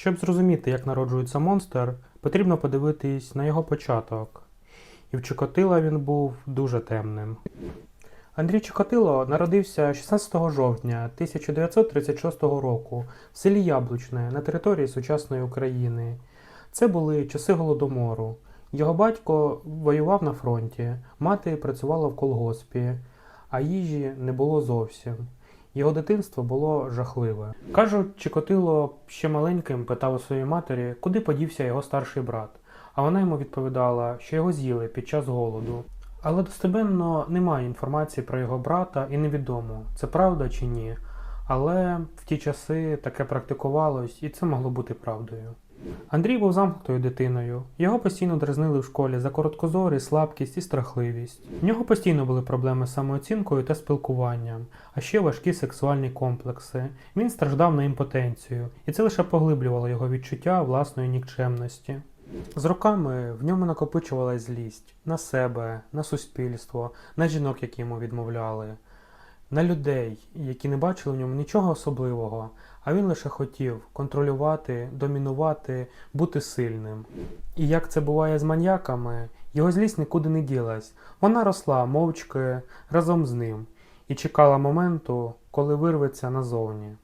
Щоб зрозуміти, як народжується монстр, потрібно подивитись на його початок. І в Чикотила він був дуже темним. Андрій Чикотило народився 16 жовтня 1936 року в селі Яблучне на території сучасної України. Це були часи голодомору. Його батько воював на фронті, мати працювала в колгоспі, а їжі не було зовсім. Його дитинство було жахливе. Кажуть, Чикотило ще маленьким питав у своїй матері, куди подівся його старший брат, а вона йому відповідала, що його з'їли під час голоду. Але достеменно немає інформації про його брата і невідомо, це правда чи ні. Але в ті часи таке практикувалось, і це могло бути правдою. Андрій був замкнутою дитиною. Його постійно дразнили в школі за короткозорість, слабкість і страхливість. В нього постійно були проблеми з самооцінкою та спілкуванням, а ще важкі сексуальні комплекси. Він страждав на імпотенцію, і це лише поглиблювало його відчуття власної нікчемності. З роками в ньому накопичувалась злість на себе, на суспільство, на жінок, які йому відмовляли, на людей, які не бачили в ньому нічого особливого, а він лише хотів контролювати, домінувати, бути сильним. І як це буває з маньяками, його злість нікуди не ділась. Вона росла мовчки разом з ним і чекала моменту, коли вирветься назовні.